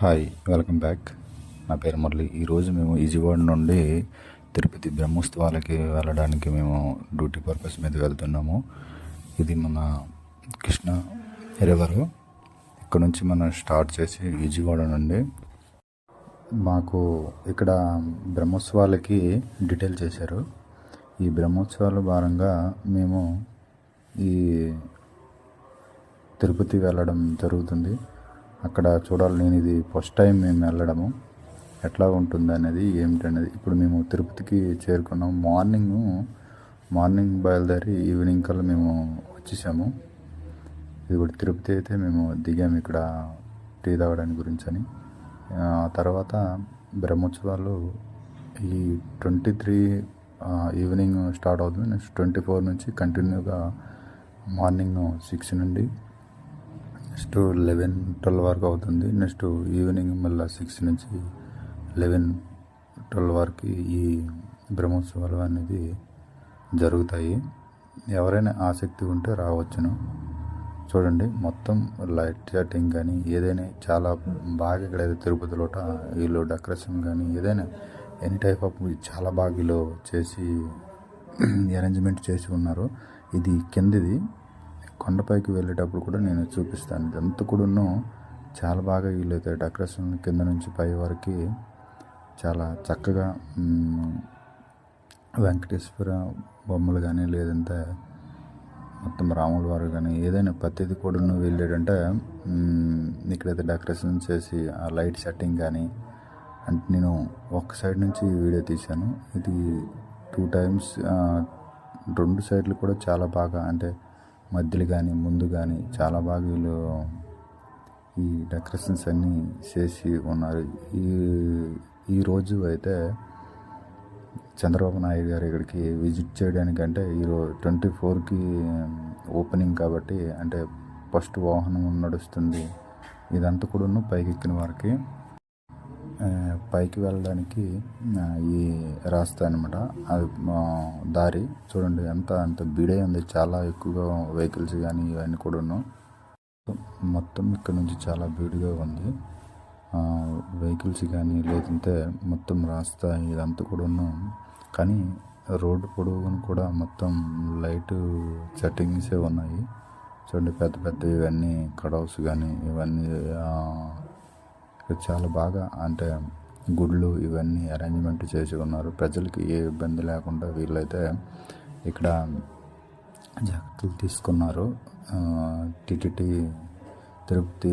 Hi welcome back. నా పేరు మురళి. ఈరోజు మేము ఈజీవాడ నుండి తిరుపతి బ్రహ్మోత్సవాలకి వెళ్ళడానికి మేము డ్యూటీ పర్పస్ మీద వెళ్తున్నాము. ఇది మన కృష్ణ రివరు. ఇక్కడ నుంచి మనం స్టార్ట్ చేసి విజయవాడ నుండి మాకు ఇక్కడ బ్రహ్మోత్సవాలకి డీటెయిల్ చేశారు. ఈ బ్రహ్మోత్సవాల భాగంగా మేము ఈ తిరుపతి వెళ్ళడం జరుగుతుంది. అక్కడ చూడాలి. నేను ఇది ఫస్ట్ టైం మేము వెళ్ళడము. ఎట్లా ఉంటుంది అనేది ఏమిటనేది ఇప్పుడు మేము తిరుపతికి చేరుకున్నాం. మార్నింగ్ మార్నింగ్ బయలుదేరి ఈవినింగ్ కల్లా మేము వచ్చేసాము. ఇది కూడా తిరుపతి అయితే మేము దిగాము ఇక్కడ టీ తాగడానికి గురించి అని ఆ తర్వాత బ్రహ్మోత్సవాలు ఈ ట్వంటీ త్రీ ఈవినింగ్ స్టార్ట్ అవుతుంది. నెక్స్ట్ ట్వంటీ ఫోర్ నుంచి కంటిన్యూగా మార్నింగ్ సిక్స్ నుండి నెక్స్ట్ లెవెన్ ట్వెల్వ్ వరకు అవుతుంది. నెక్స్ట్ ఈవినింగ్ మళ్ళీ సిక్స్ నుంచి లెవెన్ ట్వెల్వ్ వరకు ఈ బ్రహ్మోత్సవాలు అనేది జరుగుతాయి. ఎవరైనా ఆసక్తి ఉంటే రావచ్చును. చూడండి మొత్తం లైట్ సెట్టింగ్ కానీ ఏదైనా చాలా బాగా ఇక్కడైతే తిరుపతిలోట వీళ్ళు డెకరేషన్ కానీ ఏదైనా ఎనీ టైప్ ఆఫ్ చాలా బాగా వీళ్ళు చేసి అరేంజ్మెంట్ చేసి ఉన్నారు. ఇది కిందిది. కొండపైకి వెళ్ళేటప్పుడు కూడా నేను చూపిస్తాను. ఇదంతా కూడాను చాలా బాగా వీళ్ళైతే డెకరేషన్ కింద నుంచి పై వరకు చాలా చక్కగా వెంకటేశ్వర బొమ్మలు కానీ లేదంటే మొత్తం రాముల వారు కానీ ఏదైనా ప్రతిది కూడా నువ్వు వెళ్ళాడంటే ఇక్కడైతే డెకరేషన్ చేసి ఆ లైట్ సెట్టింగ్ కానీ అంటే నేను ఒక సైడ్ నుంచి వీడియో తీశాను. ఇది టూ టైమ్స్ రెండు సైడ్లు కూడా చాలా బాగా అంటే మధ్యలో కానీ ముందు కానీ చాలా బాగా వీళ్ళు ఈ డెకరేషన్స్ అన్నీ చేసి ఉన్నారు. ఈ ఈరోజు అయితే చంద్రబాబు నాయుడు గారు ఇక్కడికి విజిట్ చేయడానికి అంటే ఈరోజు ట్వంటీ ఫోర్కి ఓపెనింగ్ కాబట్టి అంటే ఫస్ట్ వాహనం నడుస్తుంది. ఇదంతా కూడాను పైకెక్కిన వారికి పైకి వెళ్ళడానికి ఈ రాస్తా అనమాట అది దారి చూడండి ఎంత అంత బీడే ఉంది. చాలా ఎక్కువగా వెహికల్స్ కానీ ఇవన్నీ కూడాను. మొత్తం ఇక్కడ నుంచి చాలా బీడుగా ఉంది. వెహికల్స్ కానీ లేదంటే మొత్తం రాస్తా ఇదంతా కూడాను. కానీ రోడ్డు పొడవును కూడా మొత్తం లైట్ సెట్టింగ్సే ఉన్నాయి. చూడండి పెద్ద పెద్ద ఇవన్నీ కడౌస్ కానీ ఇవన్నీ చాలా బాగా అంటే గుళ్ళు ఇవన్నీ అరేంజ్మెంట్ చేసి ఉన్నారు ప్రజలకి ఏ ఇబ్బంది లేకుండా వీళ్ళైతే ఇక్కడ జాగ్రత్తలు తీసుకున్నారు. టిటిటి తిరుపతి